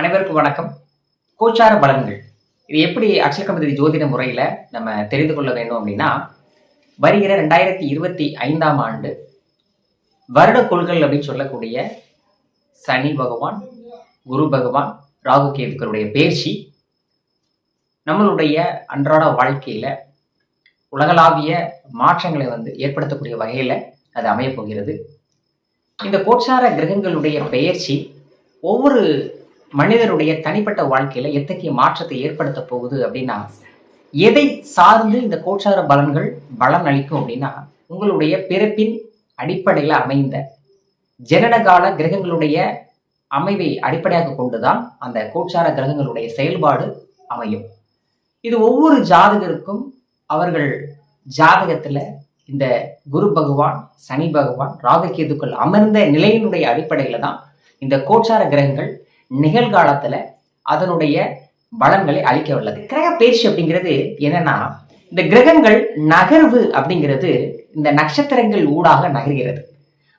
அனைவருக்கும் வணக்கம். கோச்சார பலன்கள். இது எப்படி அக்ஷயகமதி ஜோதிட முறையில் நம்ம தெரிந்து கொள்ள வேண்டும் அப்படின்னா வருகிற ரெண்டாயிரத்தி இருபத்தி ஐந்தாம் ஆண்டு வருட கொள்கள் அப்படின்னு சொல்லக்கூடிய சனி பகவான் குரு பகவான் ராகு கேதுக்களுடைய பேர்ச்சி நம்மளுடைய அன்றாட வாழ்க்கையில் உலகளாவிய மாற்றங்களை வந்து ஏற்படுத்தக்கூடிய வகையில் அது அமையப் போகிறது. இந்த கோச்சார கிரகங்களுடைய பெயர்ச்சி ஒவ்வொரு மனிதருடைய தனிப்பட்ட வாழ்க்கையில எத்தகைய மாற்றத்தை ஏற்படுத்த போகுது அப்படின்னா எதை சார்ந்து இந்த கோச்சார பலன்கள் பலன் அளிக்கும் அப்படின்னா உங்களுடைய பிறப்பின் அடிப்படையில் அமைந்த ஜனனகால கிரகங்களுடைய அமைவை அடிப்படையாக கொண்டுதான் அந்த கோச்சார கிரகங்களுடைய செயல்பாடு அமையும். இது ஒவ்வொரு ஜாதகருக்கும் அவர்கள் ஜாதகத்தில் இந்த குரு பகவான் சனி பகவான் ராககேதுக்கள் அமர்ந்த நிலையினுடைய அடிப்படையில் தான் இந்த கோச்சார கிரகங்கள் நிகழ்காலத்துல அதனுடைய பலன்களை அளிக்க உள்ளது. கிரக பயிற்சி அப்படிங்கிறது என்னன்னா இந்த கிரகங்கள் நகர்வு அப்படிங்கிறது இந்த நட்சத்திரங்கள் ஊடாக நகர்கிறது.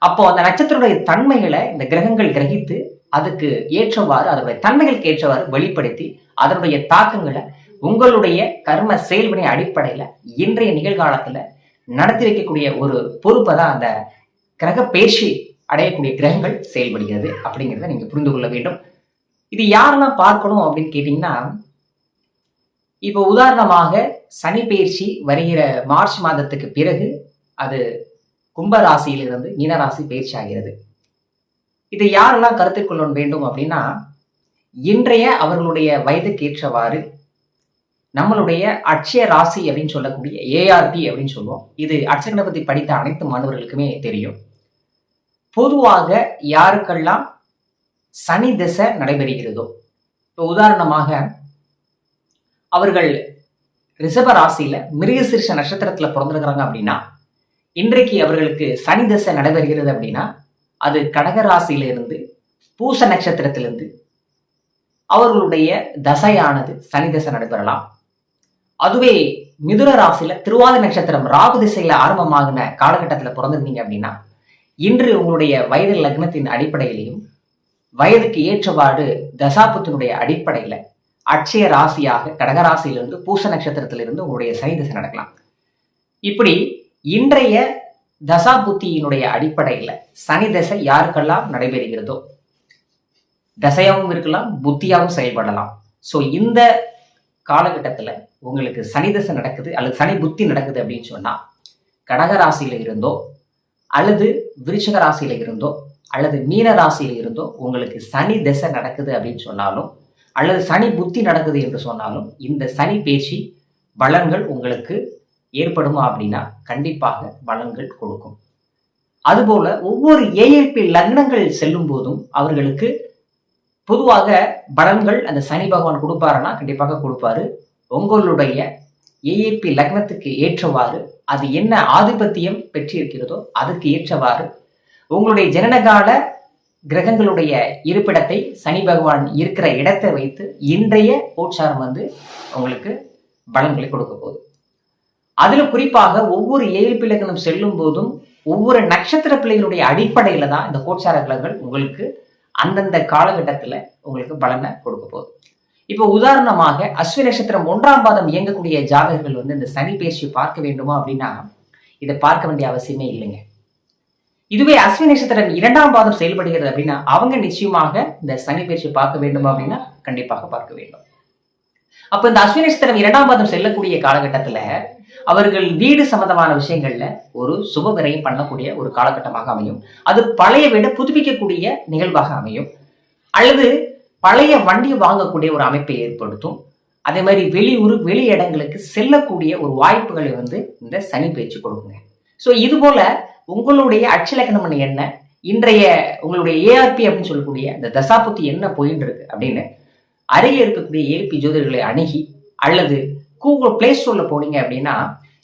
அப்போ அந்த நட்சத்திரத்துடைய தன்மைகளை இந்த கிரகங்கள் கிரகித்து அதுக்கு ஏற்றவாறு அதனுடைய தன்மைகளுக்கு ஏற்றவாறு வெளிப்படுத்தி அதனுடைய தாக்கங்களை உங்களுடைய கர்ம செயல்வினை அடிப்படையில இன்றைய நிகழ்காலத்துல நடத்தி வைக்கக்கூடிய ஒரு பொறுப்பை தான் அந்த கிரக பயிற்சி அடையக்கூடிய கிரகங்கள் செயல்படுகிறது அப்படிங்கிறத நீங்க புரிந்து கொள்ள வேண்டும். இது யாரெல்லாம் பார்க்கணும் அப்படின்னு கேட்டீங்கன்னா இப்போ உதாரணமாக சனி பயிற்சி வருகிற மார்ச் மாதத்துக்கு பிறகு அது கும்ப ராசியிலிருந்து மீனராசி பயிற்சி ஆகிறது. இதை யாரெல்லாம் கருத்தில் கொள்ள வேண்டும் அப்படின்னா இன்றைய அவர்களுடைய வயதுக்கு ஏற்றவாறு நம்மளுடைய அட்சய ராசி அப்படின்னு சொல்லக்கூடிய ஏஆர்பி அப்படின்னு சொல்லுவோம். இது அட்சகணபதி படித்த அனைத்து மாணவர்களுக்குமே தெரியும். பொதுவாக யாருக்கெல்லாம் சனி திசை நடைபெறுகிறதோ? இப்போ உதாரணமாக அவர்கள் ரிஷப ராசியில மிருகசீர்ஷ நட்சத்திரத்துல பிறந்திருக்கிறாங்க அப்படின்னா இன்றைக்கு அவர்களுக்கு சனி திசை நடைபெறுகிறது அப்படின்னா அது கடக ராசியில இருந்து பூச நட்சத்திரத்திலிருந்து அவர்களுடைய தசையானது சனி திசை நடைபெறலாம். அதுவே மிதுன ராசியில திருவாத நட்சத்திரம் ராகு திசையில ஆரம்பமாகின காலகட்டத்தில் பிறந்திருந்தீங்க அப்படின்னா இன்று உங்களுடைய வயது லக்னத்தின் அடிப்படையிலையும் வயதுக்கு ஏற்றவாறு தசாபத்தினுடைய அடிப்படையில அட்சய ராசியாக கடகராசியிலிருந்து பூச நட்சத்திரத்திலிருந்து உங்களுடைய சனி திசை நடக்கலாம். இப்படி இன்றைய தசாபுத்தியினுடைய அடிப்படையில சனி தசை யாருக்கெல்லாம் நடைபெறுகிறதோ தசையாகவும் இருக்கலாம் புத்தியாகவும் செயல்படலாம். ஸோ இந்த காலகட்டத்தில் உங்களுக்கு சனி தசை நடக்குது அல்லது சனி புத்தி நடக்குது அப்படின்னு சொன்னா கடக ராசியில் இருந்தோ அல்லது விருச்சக ராசியில இருந்தோ அல்லது மீனராசியில் இருந்தோ உங்களுக்கு சனி திசை நடக்குது அப்படின்னு சொன்னாலும் அல்லது சனி புத்தி நடக்குது என்று சொன்னாலும் இந்த சனி பேச்சு பலன்கள் உங்களுக்கு ஏற்படுமா அப்படின்னா கண்டிப்பாக பலன்கள் கொடுக்கும். அதுபோல ஒவ்வொரு ஏஎல்பி லக்னங்கள் செல்லும் போதும் அவர்களுக்கு பொதுவாக பலன்கள் அந்த சனி பகவான் கொடுப்பாருன்னா கண்டிப்பாக கொடுப்பாரு. உங்களுடைய ஏஏபி லக்னத்துக்கு ஏற்றவாறு அது என்ன ஆதிபத்தியம் பெற்றிருக்கிறதோ அதுக்கு ஏற்றவாறு உங்களுடைய ஜனனகால கிரகங்களுடைய இருப்பிடத்தை சனி பகவான் இருக்கிற இடத்தை வைத்து இன்றைய கோட்சாரம் வந்து உங்களுக்கு பலன்களை கொடுக்க போகுது. அதில் குறிப்பாக ஒவ்வொரு ஏழு பிள்ளைகளும் செல்லும் போதும் ஒவ்வொரு நட்சத்திர பிள்ளைகளுடைய அடிப்படையில் தான் இந்த கோட்சார கிரகங்கள் உங்களுக்கு அந்தந்த காலகட்டத்தில் உங்களுக்கு பலனை கொடுக்க போகுது. இப்போ உதாரணமாக அஸ்வினி நட்சத்திரம் ஒன்றாம் பாதம் இயங்கக்கூடிய ஜாதகர்கள் வந்து இந்த சனி பேசி பார்க்க வேண்டுமா அப்படின்னா இதை பார்க்க வேண்டிய அவசியமே இல்லைங்க. இதுவே அஸ்வினி நட்சத்திரம் இரண்டாம் பாதம் செயல்படுகிறது அப்படின்னா அவங்க நிச்சயமாக இந்த சனி பயிற்சி பார்க்க வேண்டுமா அப்படின்னா கண்டிப்பாக பார்க்க வேண்டும். அப்ப இந்த அஸ்வினி நட்சத்திரம் இரண்டாம் பாதம் செல்லக்கூடிய காலகட்டத்துல அவர்கள் வீடு சம்பந்தமான விஷயங்கள்ல ஒரு சுப விரையும் பண்ணக்கூடிய ஒரு காலகட்டமாக அமையும். அது பழைய வீடை புதுப்பிக்கக்கூடிய நிகழ்வாக அமையும். அல்லது பழைய வண்டி வாங்கக்கூடிய ஒரு அமைப்பை ஏற்படுத்தும். அதே மாதிரி வெளியூர் வெளி இடங்களுக்கு செல்லக்கூடிய ஒரு வாய்ப்புகளை வந்து இந்த சனி பயிற்சி கொடுக்குங்க. ஸோ இது போல உங்களுடைய அச்சலக்கணம் என்ன? இன்றைய உங்களுடைய ஏஆர்பி அப்படின்னு சொல்லக்கூடிய இந்த தசாபுத்தி என்ன போயின்னு இருக்கு அப்படின்னு அருகில் இருக்கக்கூடிய ஏஎல்பி ஜோதிடர்களை அணுகி அல்லது கூகுள் பிளே ஸ்டோர்ல போனீங்க அப்படின்னா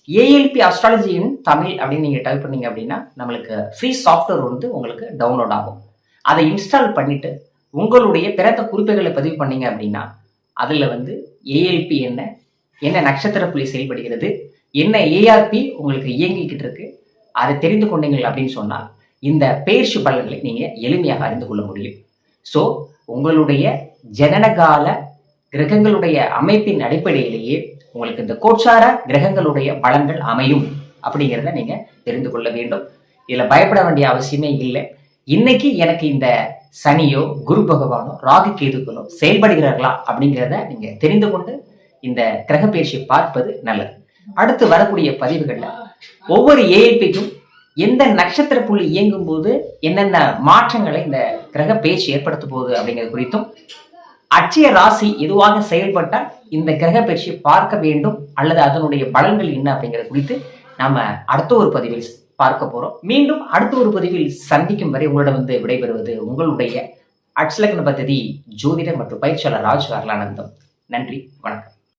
ஏஎல்பி அஸ்ட்ராலஜியின் தமிழ் அப்படின்னு நீங்க டைப் பண்ணீங்க அப்படின்னா நம்மளுக்கு ஃப்ரீ சாஃப்ட்வேர் வந்து உங்களுக்கு டவுன்லோட் ஆகும். அதை இன்ஸ்டால் பண்ணிட்டு உங்களுடைய பிறந்த குறிப்புகளை பதிவு பண்ணீங்க அப்படின்னா அதுல வந்து ஏஎல்பி என்ன? என்ன நட்சத்திர புள்ளி செயல்படுகிறது? என்ன ஏஆர்பி உங்களுக்கு இயங்கிக்கிட்டு இருக்கு? அதை தெரிந்து கொண்டீங்கள் அப்படின்னு சொன்னால் இந்த பேர்ஷு பலன்களை நீங்க எளிமையாக அறிந்து கொள்ள முடியும். ஸோ உங்களுடைய ஜனனகால கிரகங்களுடைய அமைப்பின் அடிப்படையிலேயே உங்களுக்கு இந்த கோட்சார கிரகங்களுடைய பலன்கள் அமையும் அப்படிங்கிறத நீங்க தெரிந்து கொள்ள வேண்டும். இதுல பயப்பட வேண்டிய அவசியமே இல்லை. இன்னைக்கு எனக்கு இந்த சனியோ குரு பகவானோ ராகு கேதுக்களோ செயல்படுகிறார்களா அப்படிங்கிறத நீங்க தெரிந்து கொண்டு இந்த கிரக பயிற்சியை பார்ப்பது நல்லது. அடுத்து வரக்கூடிய பதிவுகள்ல. ஒவ்வொரு ஏஎல்பிக்கும் எந்த நட்சத்திர புள்ளி இயங்கும் போது என்னென்ன மாற்றங்களை இந்த கிரக பேச்சு ஏற்படுத்த போகுது அப்படிங்கிறது குறித்தும் அட்சய ராசி எதுவாக செயல்பட்டால் இந்த கிரக பயிற்சியை பார்க்க வேண்டும் அல்லது அதனுடைய பலன்கள் என்ன அப்படிங்கிறது குறித்து நாம அடுத்த ஒரு பதிவில் பார்க்க போறோம். மீண்டும் அடுத்த ஒரு பதிவில் சந்திக்கும் வரை உங்களிடம் வந்து விடைபெறுவது உங்களுடைய அட்சலக்ன பத்ததி ஜோதிடர் மற்றும் பயிற்சியாளர் ராஜ் வரலானந்தம். நன்றி வணக்கம்.